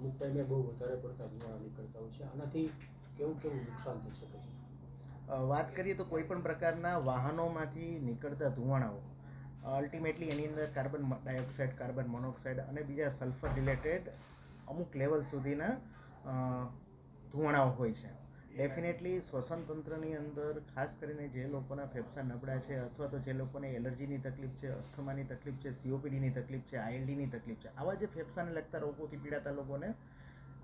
અમુક ટાઈમે બહુ વધારે પડતા ધુમાડા નીકળતા હોય છે. આનાથી કેવું કેવું નુકસાન થઈ શકે છે? વાત કરીએ તો કોઈ પણ પ્રકારના વાહનોમાંથી નીકળતા ધુમાડાઓ અલ્ટિમેટલી એની અંદર કાર્બન ડાયોક્સાઇડ, કાર્બન મોનોક્સાઇડ અને બીજા સલ્ફર રિલેટેડ અમુક લેવલ સુધીના ધુમાડાઓ હોય છે. ડેફિનેટલી શ્વસન તંત્રની અંદર ખાસ કરીને જે લોકોના ફેફસા નબળા છે અથવા તો જે લોકોને એલર્જીની તકલીફ છે અસ્થમાની તકલીફ છે સીઓપીડીની તકલીફ છે આઈએલડીની તકલીફ છે આવા જે ફેફસાને લગતા રોગોથી પીડાતા લોકોને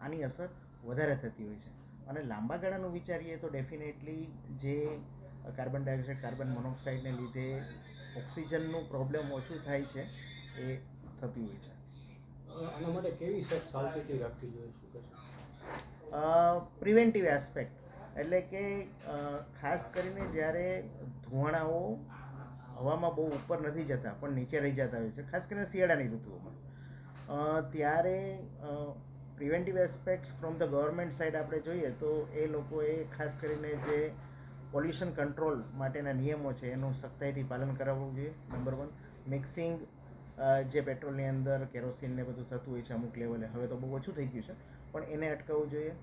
આની અસર વધારે થતી હોય છે. અને લાંબા ગાળાનું વિચારીએ તો ડેફિનેટલી જે કાર્બન ડાયોક્સાઇડ કાર્બન મોનોક્સાઇડને લીધે ઓક્સિજનનું પ્રોબ્લેમ ઓછું થાય છે એ થતી હોય છે. આના માટે કેવી સાવચેતી રાખવી જોઈએ શું પ્રિવેન્ટિવ એસ્પેક્ટ એટલે કે ખાસ કરીને જ્યારે ધુવાણાઓ હવામાં બહુ ઉપર નથી જતા, પણ નીચે રહી જતા હોય છે, ખાસ કરીને શિયાળાની ઋતુઓમાં. ત્યારે preventive aspects from the government side આપણે જોઈએ તો એ લોકોએ ખાસ કરીને જે પોલ્યુશન કંટ્રોલ માટેના નિયમો છે, એનું સખ્તાઈથી પાલન કરાવવું જોઈએ નંબર વન મિક્સિંગ જે પેટ્રોલની અંદર કેરોસીન ને બધું થતું હોય છે અમુક લેવલે હવે તો બહુ ઓછું થઈ ગયું છે, પણ એને અટકાવવું જોઈએ.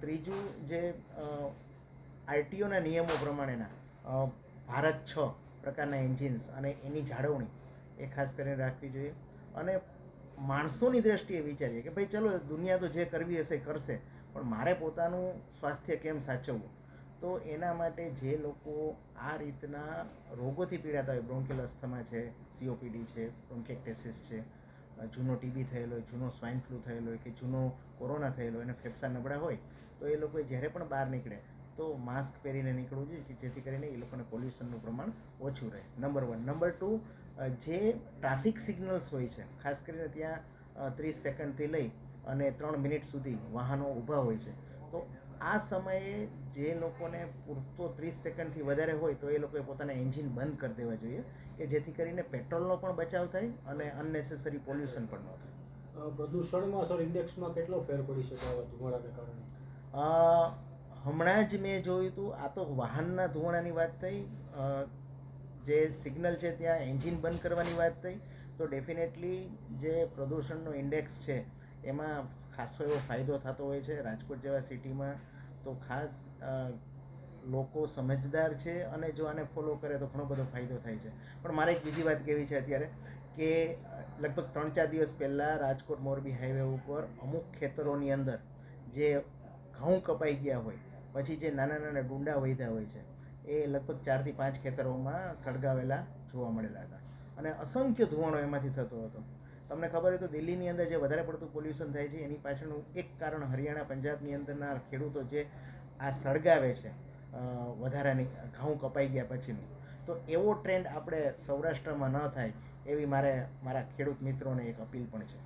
ત્રીજું જે આરટીઓના નિયમો પ્રમાણેના ભારત છ પ્રકારના એન્જિન્સ અને એની જાળવણી એ ખાસ કરીને રાખવી જોઈએ. અને માણસોની દ્રષ્ટિએ વિચારીએ કે ભાઈ ચલો દુનિયા તો જે કરવી હશે કરશે, પણ મારે પોતાનું સ્વાસ્થ્ય કેમ સાચવવું? તો એના માટે જે લોકો આ રીતના રોગોથી પીડાતા હોય બ્રોન્કેલ અસ્થમા છે સીઓપીડી છે બ્રોન્કેક્ટેસિસ છે જૂનો ટીબી થયેલો હોય, જૂનો સ્વાઇન ફ્લૂ થયેલો હોય કે જૂનો કોરોના થયેલો હોય અને ફેફસા નબળા હોય, તો એ લોકોએ જ્યારે પણ બહાર નીકળે, તો માસ્ક પહેરીને નીકળવું જોઈએ કે જેથી કરીને એ લોકોને પોલ્યુશનનું પ્રમાણ ઓછું રહે. નંબર વન નંબર ટુ જે ટ્રાફિક સિગ્નલ્સ હોય છે, ખાસ કરીને ત્યાં ત્રીસ સેકન્ડથી લઈ અને ત્રણ મિનિટ સુધી વાહનો ઊભા હોય છે, તો આ સમયે જે લોકોને પૂરતો ત્રીસ સેકન્ડથી વધારે હોય તો એ લોકોએ પોતાના એન્જિન બંધ કરી દેવા જોઈએ કે જેથી કરીને પેટ્રોલનો પણ બચાવ થાય અને અનનેસેસરી પોલ્યુશન પણ ન થાય. પ્રદૂષણમાં સર ઇન્ડેક્સમાં કેટલો ફેર પડી શકે આવા ધુમાડાને કારણે? હમણાં જ મેં જોયું હતું આ તો વાહનના ધુમાડાની વાત થઈ જે સિગ્નલ છે ત્યાં એન્જિન બંધ કરવાની વાત થઈ તો ડેફિનેટલી જે પ્રદૂષણનો ઇન્ડેક્સ છે એમાં ખાસો એવો ફાયદો થતો હોય છે. રાજકોટ જેવા સિટીમાં તો ખાસ લોકો સમજદાર છે અને જો આને ફોલો કરે તો ઘણો બધો ફાયદો થાય છે. પણ મારે એક બીજી વાત કહેવી છે અત્યારે કે, લગભગ ત્રણ ચાર દિવસ પહેલાં રાજકોટ મોરબી હાઈવે ઉપર અમુક ખેતરોની અંદર જે ઘઉં કપાઈ ગયા હોય, પછી જે નાના નાના ડુંડા વધ્યા હોય છે, એ લગભગ ચારથી પાંચ ખેતરોમાં સળગાવેલા જોવા મળેલા હતા. અને અસંખ્ય ધુવાણો એમાંથી થતો હતો. તમને ખબર હોય તો દિલ્હીની અંદર જે વધારે પડતું પોલ્યુશન થાય છે, એની પાછળનું એક કારણ હરિયાણા, પંજાબની અંદરના ખેડૂતો જે આ સળગાવે છે વધારાની, ઘઉં કપાઈ ગયા પછીનું. તો એવો ટ્રેન્ડ આપણે સૌરાષ્ટ્રમાં ન થાય, એવી મારે, મારા ખેડૂત મિત્રોને એક અપીલ પણ છે.